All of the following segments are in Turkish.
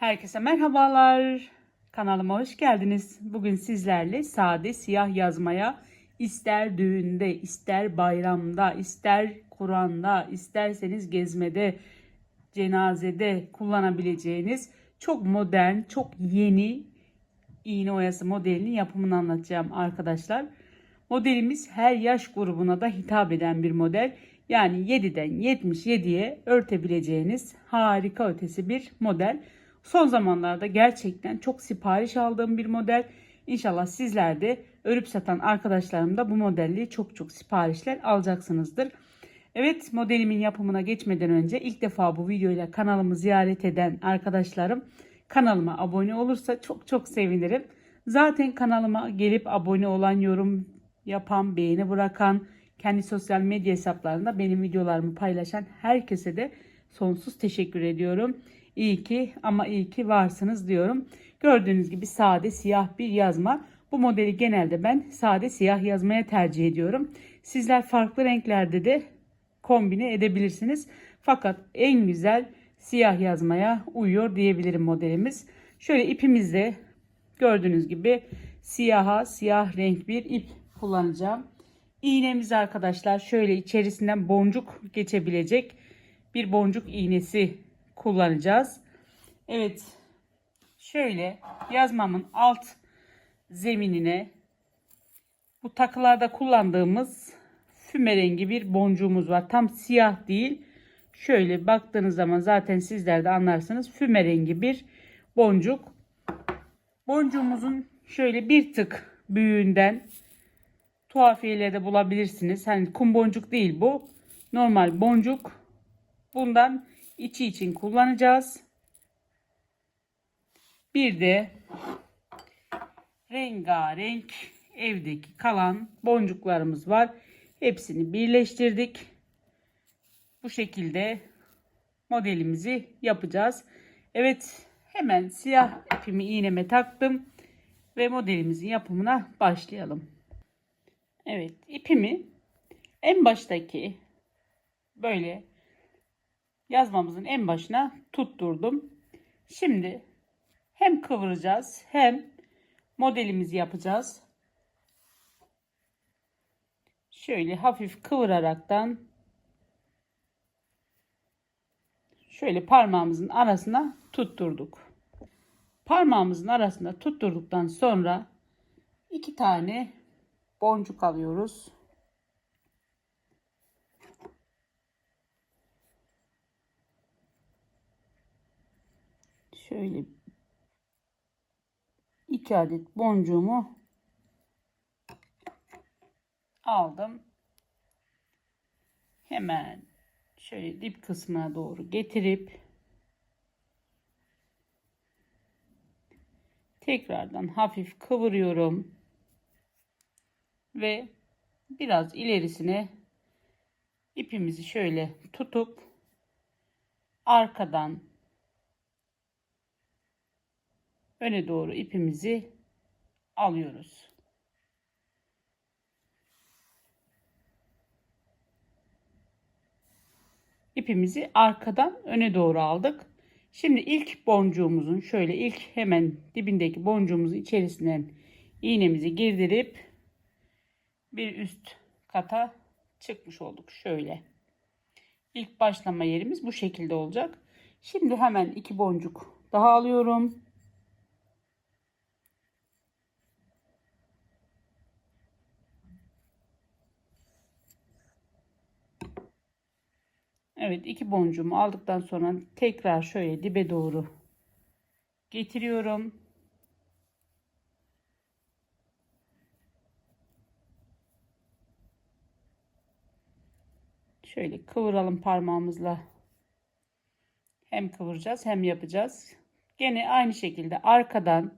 Herkese merhabalar. Kanalıma hoş geldiniz. Bugün sizlerle sade siyah yazmaya ister düğünde, ister bayramda, ister Kur'an'da, isterseniz gezmede, cenazede kullanabileceğiniz çok modern, çok yeni iğne oyası modelinin yapımını anlatacağım arkadaşlar. Modelimiz her yaş grubuna da hitap eden bir model. Yani 7'den 77'ye örtebileceğiniz harika ötesi bir model. Son zamanlarda gerçekten çok sipariş aldığım bir model. İnşallah sizler de örüp satan arkadaşlarım da bu modelli çok çok siparişler alacaksınızdır. Evet modelimin yapımına geçmeden önce ilk defa bu videoyla kanalımı ziyaret eden arkadaşlarım kanalıma abone olursa çok çok sevinirim. Zaten kanalıma gelip abone olan, yorum yapan, beğeni bırakan, kendi sosyal medya hesaplarında benim videolarımı paylaşan herkese de sonsuz teşekkür ediyorum. İyi ki ama iyi ki varsınız diyorum. Gördüğünüz gibi sade siyah bir yazma. Bu modeli genelde ben sade siyah yazmaya tercih ediyorum. Sizler farklı renklerde de kombine edebilirsiniz. Fakat en güzel siyah yazmaya uyuyor diyebilirim modelimiz. Şöyle ipimizde gördüğünüz gibi siyaha siyah renk bir ip kullanacağım. İğnemiz arkadaşlar şöyle içerisinden boncuk geçebilecek bir boncuk iğnesi kullanacağız. Evet şöyle yazmamın alt zeminine bu takılarda kullandığımız füme rengi bir boncuğumuz var. Tam siyah değil. Şöyle baktığınız zaman zaten sizler de anlarsınız. Füme rengi bir boncuk. Boncuğumuzun şöyle bir tık büyüğünden tuhafiyelerde bulabilirsiniz. Hani kum boncuk değil bu. Normal boncuk. Bundan içi için kullanacağız. Bir de rengarenk evdeki kalan boncuklarımız var. Hepsini birleştirdik. Bu şekilde modelimizi yapacağız. Evet hemen siyah ipimi iğneme taktım ve modelimizin yapımına başlayalım. Evet ipimi en baştaki böyle yazmamızın en başına tutturdum. Şimdi hem kıvıracağız hem modelimizi yapacağız. Şöyle hafif kıvıraraktan şöyle parmağımızın arasına tutturduk. Parmağımızın arasında tutturduktan sonra iki tane boncuk alıyoruz. Şöyle iki adet boncuğumu aldım. Hemen şöyle dip kısmına doğru getirip tekrardan hafif kıvırıyorum ve biraz ilerisine ipimizi şöyle tutup arkadan öne doğru ipimizi alıyoruz. İpimizi arkadan öne doğru aldık. Şimdi ilk boncuğumuzun şöyle ilk hemen dibindeki boncuğumuzun içerisinden iğnemizi girdirip bir üst kata çıkmış olduk. Şöyle. İlk başlama yerimiz bu şekilde olacak. Şimdi hemen iki boncuk daha alıyorum. Evet iki boncuğumu aldıktan sonra tekrar şöyle dibe doğru getiriyorum. Şöyle kıvıralım parmağımızla. Hem kıvıracağız hem yapacağız. Gene aynı şekilde arkadan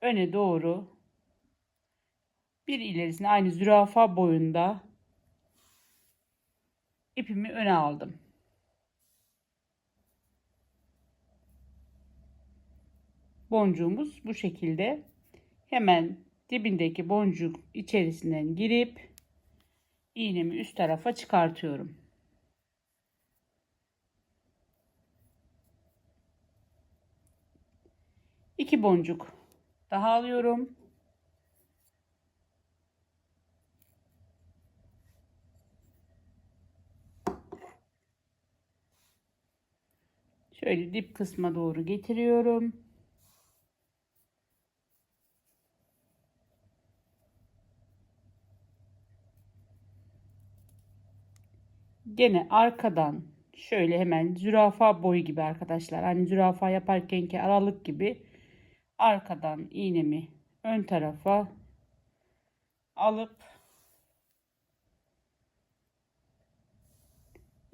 öne doğru bir ilerisine aynı zürafa boyunda ipimi öne aldım. Boncuğumuz bu şekilde. Hemen dibindeki boncuk içerisinden girip iğnemi üst tarafa çıkartıyorum. 2 boncuk daha alıyorum. Şöyle dip kısma doğru getiriyorum. Gene arkadan şöyle hemen zürafa boyu gibi arkadaşlar. Hani zürafa yaparkenki aralık gibi arkadan iğnemi ön tarafa alıp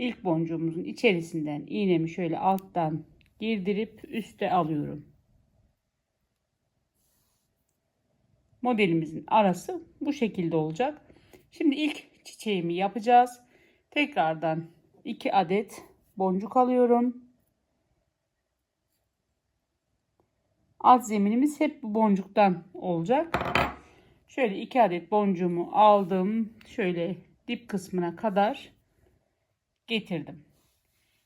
ilk boncuğumuzun içerisinden iğnemi şöyle alttan girdirip üste alıyorum. Modelimizin arası bu şekilde olacak. Şimdi ilk çiçeğimi yapacağız. Tekrardan 2 adet boncuk alıyorum. Alt zeminimiz hep bu boncuktan olacak. Şöyle 2 adet boncuğumu aldım. Şöyle dip kısmına kadar getirdim.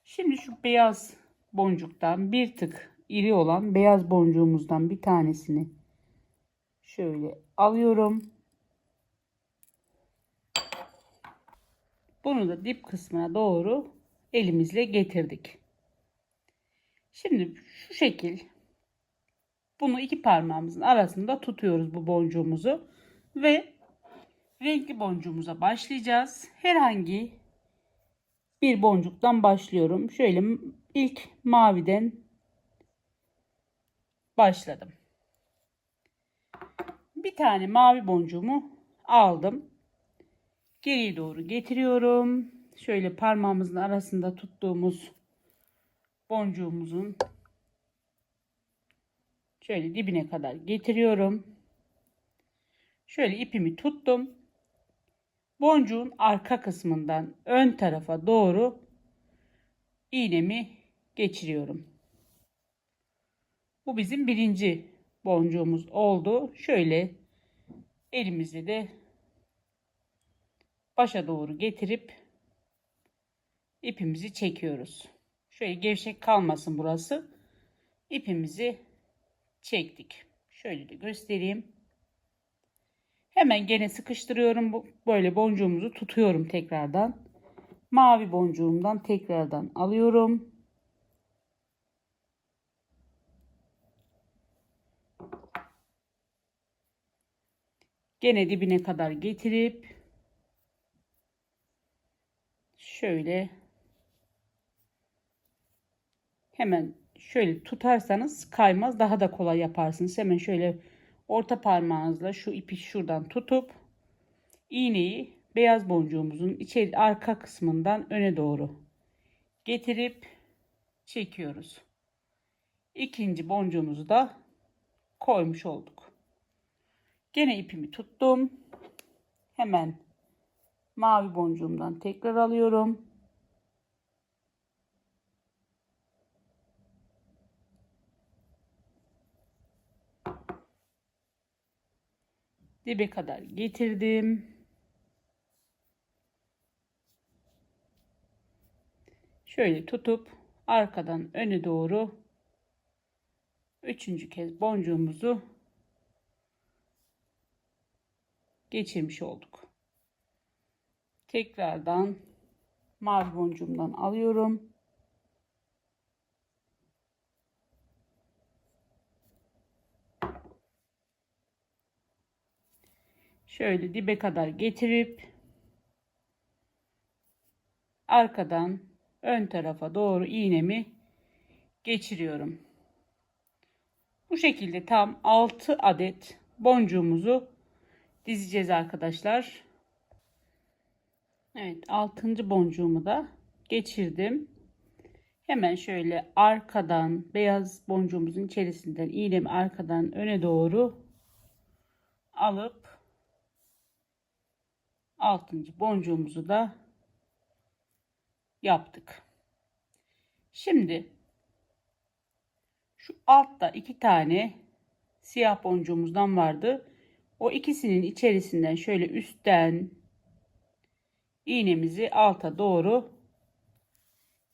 Şimdi şu beyaz boncuktan bir tık iri olan beyaz boncuğumuzdan bir tanesini şöyle alıyorum. Bunu da dip kısmına doğru elimizle getirdik. Şimdi şu şekil bunu iki parmağımızın arasında tutuyoruz bu boncuğumuzu ve renkli boncuğumuza başlayacağız. Herhangi bir boncuktan başlıyorum. Şöyle ilk maviden başladım. Bir tane mavi boncuğumu aldım. Geriye doğru getiriyorum. Şöyle parmağımızın arasında tuttuğumuz boncuğumuzun şöyle dibine kadar getiriyorum. Şöyle ipimi tuttum. Boncuğun arka kısmından ön tarafa doğru iğnemi geçiriyorum. Bu bizim birinci boncuğumuz oldu. Şöyle elimizle de başa doğru getirip ipimizi çekiyoruz. Şöyle gevşek kalmasın burası. İpimizi çektik. Şöyle de göstereyim. Hemen gene sıkıştırıyorum. Böyle boncuğumuzu tutuyorum tekrardan. Mavi boncuğumdan tekrardan alıyorum. Gene dibine kadar getirip şöyle hemen şöyle tutarsanız kaymaz daha da kolay yaparsınız. Hemen şöyle orta parmağınızla şu ipi şuradan tutup iğneyi beyaz boncuğumuzun içeri arka kısmından öne doğru getirip çekiyoruz. İkinci boncuğumuzu da koymuş olduk. Gene ipimi tuttum. Hemen mavi boncuğumdan tekrar alıyorum. Dibe kadar getirdim. Şöyle tutup arkadan öne doğru üçüncü kez boncuğumuzu geçirmiş olduk. Tekrardan mavi boncuğumdan alıyorum. Şöyle dibe kadar getirip arkadan ön tarafa doğru iğnemi geçiriyorum. Bu şekilde tam 6 adet boncuğumuzu dizeceğiz arkadaşlar. Evet 6. boncuğumu da geçirdim. Hemen şöyle arkadan beyaz boncuğumuzun içerisinden iğnemi arkadan öne doğru alıp altıncı boncuğumuzu da yaptık. Şimdi şu altta iki tane siyah boncuğumuzdan vardı. O ikisinin içerisinden şöyle üstten iğnemizi alta doğru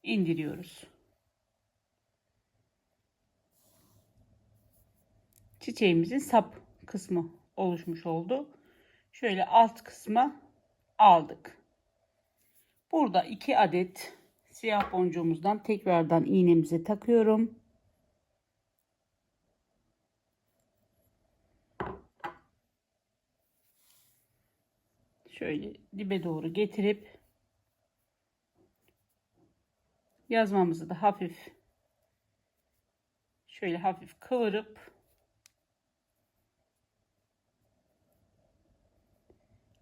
indiriyoruz. çiçeğimizin sap kısmı oluşmuş oldu. Şöyle alt kısma aldık. Burada iki adet siyah boncuğumuzdan tekrardan iğnemize takıyorum. Şöyle dibe doğru getirip yazmamızı da hafif şöyle hafif kıvırıp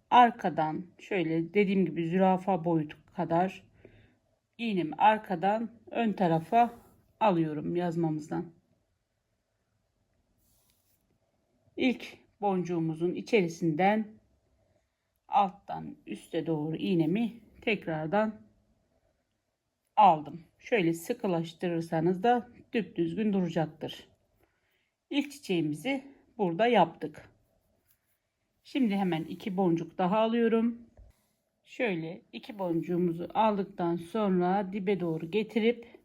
arkadan şöyle dediğim gibi zürafa boyutu kadar iğnemi arkadan ön tarafa alıyorum yazmamızdan. İlk boncuğumuzun içerisinden alttan üste doğru iğnemi tekrardan aldım. Şöyle sıkılaştırırsanız da düzgün duracaktır. İlk çiçeğimizi burada yaptık. Şimdi hemen iki boncuk daha alıyorum. Şöyle iki boncuğumuzu aldıktan sonra dibe doğru getirip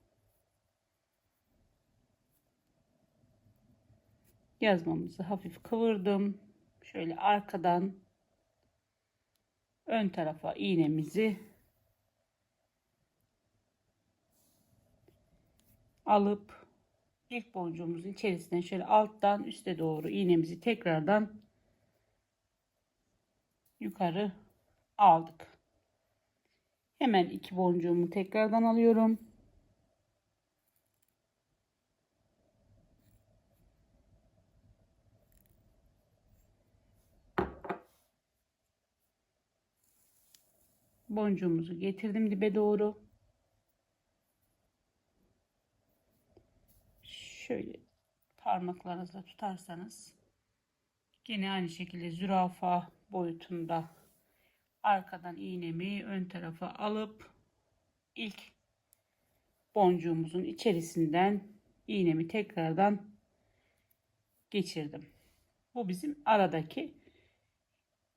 yazmamızı hafif kıvırdım. Şöyle arkadan ön tarafa iğnemizi alıp ilk boncuğumuzun içerisine şöyle alttan üste doğru iğnemizi tekrardan yukarı aldık. Hemen iki boncuğumu tekrardan alıyorum. Boncuğumuzu getirdim dibe doğru. Şöyle parmaklarınızla tutarsanız yine aynı şekilde zürafa boyutunda arkadan iğnemi ön tarafa alıp ilk boncuğumuzun içerisinden iğnemi tekrardan geçirdim. Bu bizim aradaki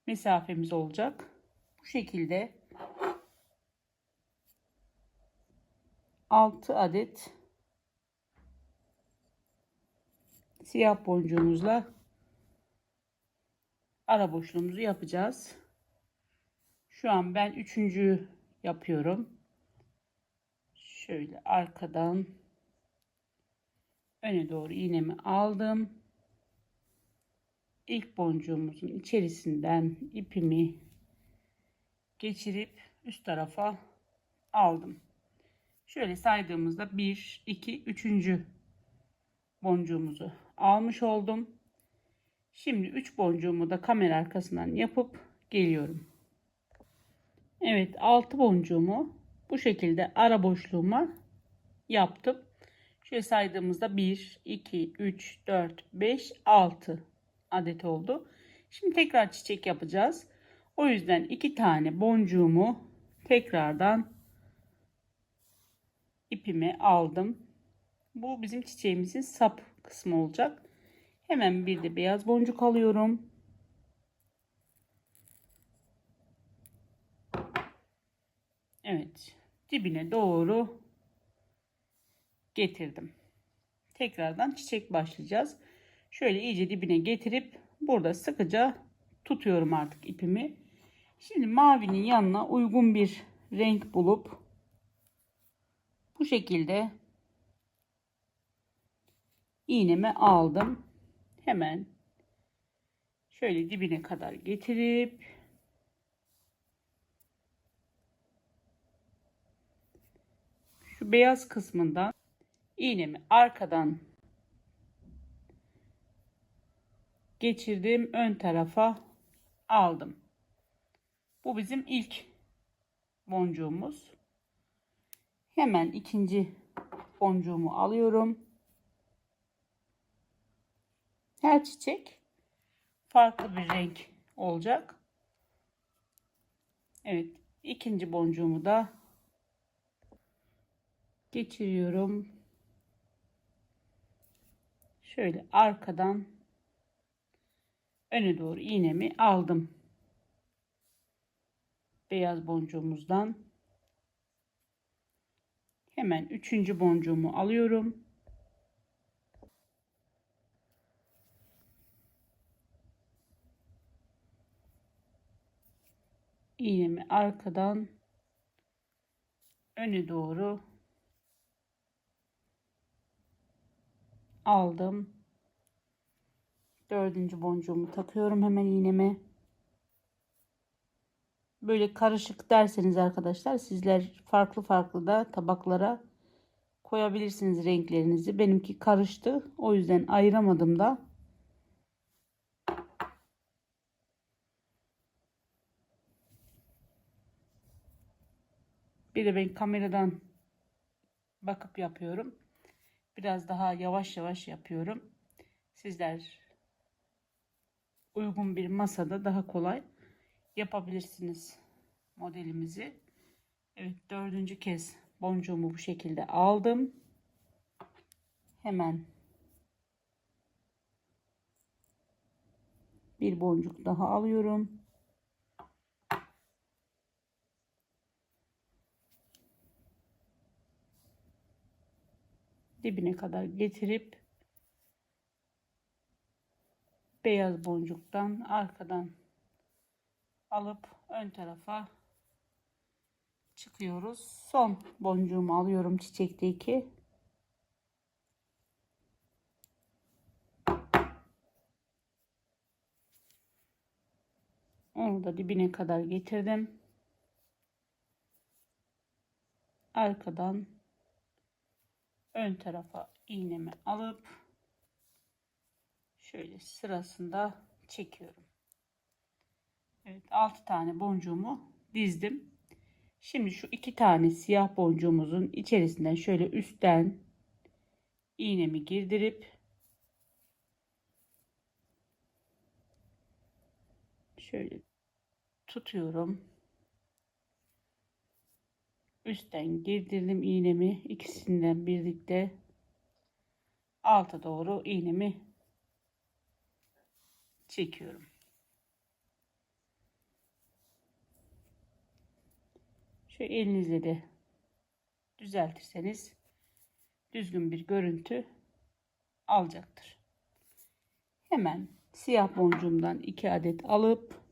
mesafemiz olacak. Bu şekilde 6 adet siyah boncuğumuzla ara boşluğumuzu yapacağız. Şu an ben üçüncü yapıyorum. Şöyle arkadan öne doğru iğnemi aldım. İlk boncuğumuzun içerisinden ipimi geçirip üst tarafa aldım. Şöyle saydığımızda 1, 2, 3. boncuğumuzu almış oldum. Şimdi 3 boncuğumu da kamera arkasından yapıp geliyorum. Evet 6 boncuğumu bu şekilde ara boşluğuma yaptım. Şöyle saydığımızda 1, 2, 3, 4, 5, 6 adet oldu. Şimdi tekrar çiçek yapacağız. O yüzden iki tane boncuğumu tekrardan ipime aldım. Bu bizim çiçeğimizin sap kısmı olacak. Hemen bir de beyaz boncuk alıyorum. Evet. Dibine doğru getirdim. Tekrardan çiçek başlayacağız. Şöyle iyice dibine getirip burada sıkıca tutuyorum artık ipimi. Şimdi mavinin yanına uygun bir renk bulup bu şekilde iğnemi aldım. Hemen şöyle dibine kadar getirip şu beyaz kısmından iğnemi arkadan geçirdim ön tarafa aldım. Bu bizim ilk boncuğumuz. Hemen ikinci boncuğumu alıyorum. Her çiçek farklı bir renk olacak. Evet, ikinci boncuğumu da geçiriyorum. Şöyle arkadan öne doğru iğnemi aldım. Beyaz boncuğumuzdan hemen üçüncü boncuğumu alıyorum. İğnemi arkadan öne doğru aldım. Dördüncü boncuğumu takıyorum hemen iğneme. Böyle karışık derseniz arkadaşlar sizler farklı farklı da tabaklara koyabilirsiniz renklerinizi. Benimki karıştı. O yüzden ayıramadım da. Bir de ben kameradan bakıp yapıyorum. Biraz daha yavaş yavaş yapıyorum. Sizler uygun bir masada daha kolay yapabilirsiniz modelimizi. Evet dördüncü kez boncuğumu bu şekilde aldım. Hemen bir boncuk daha alıyorum. Dibine kadar getirip beyaz boncuktan arkadan alıp ön tarafa çıkıyoruz. Son boncuğumu alıyorum çiçekteki. Onu da dibine kadar getirdim. Arkadan ön tarafa iğnemi alıp şöyle sırasında çekiyorum. Evet 6 tane boncuğumu dizdim. Şimdi şu iki tane siyah boncuğumuzun içerisinden şöyle üstten iğnemi girdirip şöyle tutuyorum. Üstten girdirdim iğnemi ikisinden birlikte alta doğru iğnemi çekiyorum. Şu elinizle de düzeltirseniz düzgün bir görüntü alacaktır. Hemen siyah boncuğumdan iki adet alıp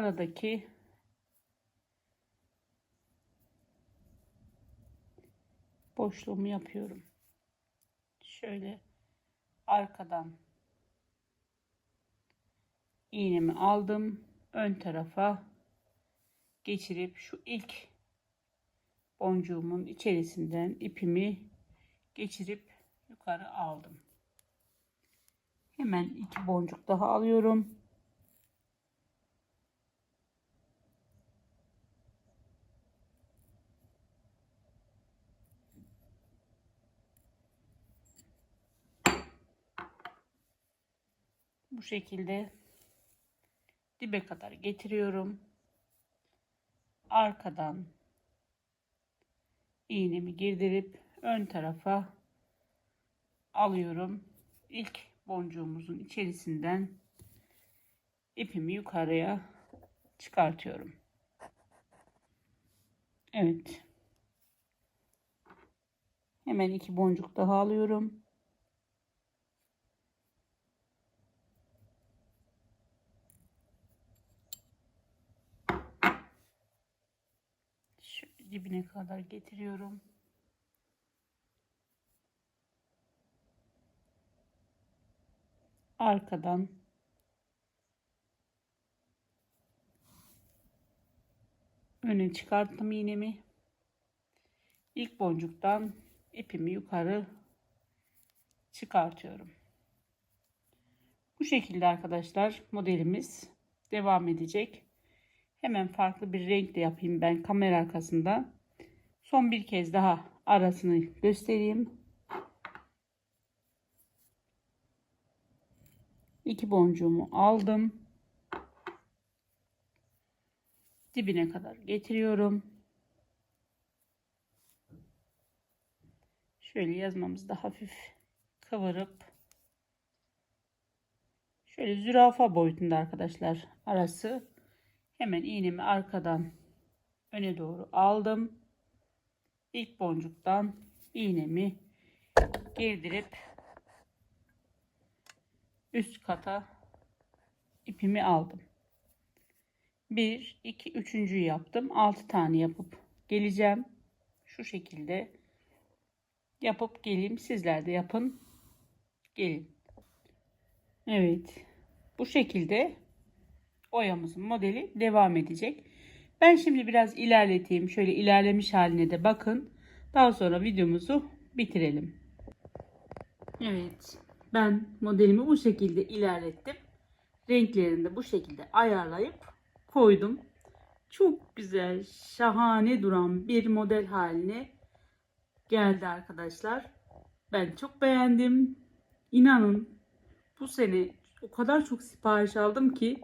aradaki boşluğumu yapıyorum. Şöyle arkadan iğnemi aldım. Ön tarafa geçirip şu ilk boncuğumun içerisinden ipimi geçirip yukarı aldım. Hemen iki boncuk daha alıyorum. Bu şekilde dibe kadar getiriyorum. Arkadan iğnemi girdirip ön tarafa alıyorum. İlk boncuğumuzun içerisinden ipimi yukarıya çıkartıyorum. Evet. Hemen iki boncuk daha alıyorum. Dibine kadar getiriyorum. Arkadan öne çıkarttım iğnemi. İlk boncuktan ipimi yukarı çıkartıyorum. Bu şekilde arkadaşlar modelimiz devam edecek. Hemen farklı bir renkle yapayım ben kamera arkasında. Son bir kez daha arasını göstereyim. İki boncuğumu aldım. Dibine kadar getiriyorum. Şöyle yazmamızı da hafif kıvırıp şöyle zürafa boyutunda arkadaşlar arası Hemen iğnemi arkadan öne doğru aldım. İlk boncuktan iğnemi gerdirip üst kata ipimi aldım. 1 2 üçüncüyü yaptım. 6 tane yapıp geleceğim. Şu şekilde yapıp geleyim. Sizler de yapın. Gelin. Evet. Bu şekilde oyamızın modeli devam edecek. Ben şimdi biraz ilerleteyim. Şöyle ilerlemiş haline de bakın. Daha sonra videomuzu bitirelim. Evet. Ben modelimi bu şekilde ilerlettim. Renklerini de bu şekilde ayarlayıp koydum. Çok güzel, şahane duran bir model haline geldi arkadaşlar. Ben çok beğendim. İnanın bu sene o kadar çok sipariş aldım ki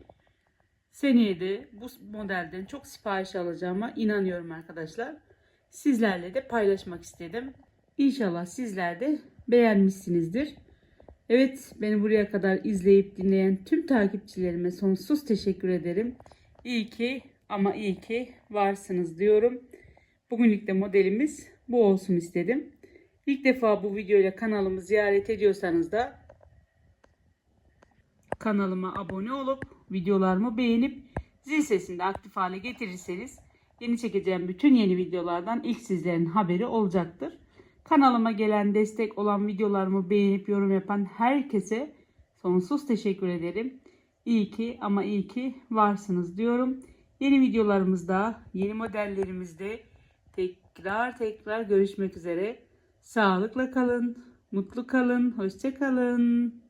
seneye de bu modelden çok sipariş alacağıma inanıyorum arkadaşlar. Sizlerle de paylaşmak istedim. İnşallah sizler de beğenmişsinizdir. Evet beni buraya kadar izleyip dinleyen tüm takipçilerime sonsuz teşekkür ederim. İyi ki ama iyi ki varsınız diyorum. Bugünlük de modelimiz bu olsun istedim. İlk defa bu videoyla kanalımı ziyaret ediyorsanız da kanalıma abone olup videolarımı beğenip zil sesini de aktif hale getirirseniz yeni çekeceğim bütün yeni videolardan ilk sizlerin haberi olacaktır. Kanalıma gelen destek olan videolarımı beğenip yorum yapan herkese sonsuz teşekkür ederim. İyi ki ama iyi ki varsınız diyorum. Yeni videolarımızda, yeni modellerimizde tekrar tekrar görüşmek üzere. Sağlıkla kalın, mutlu kalın, hoşça kalın.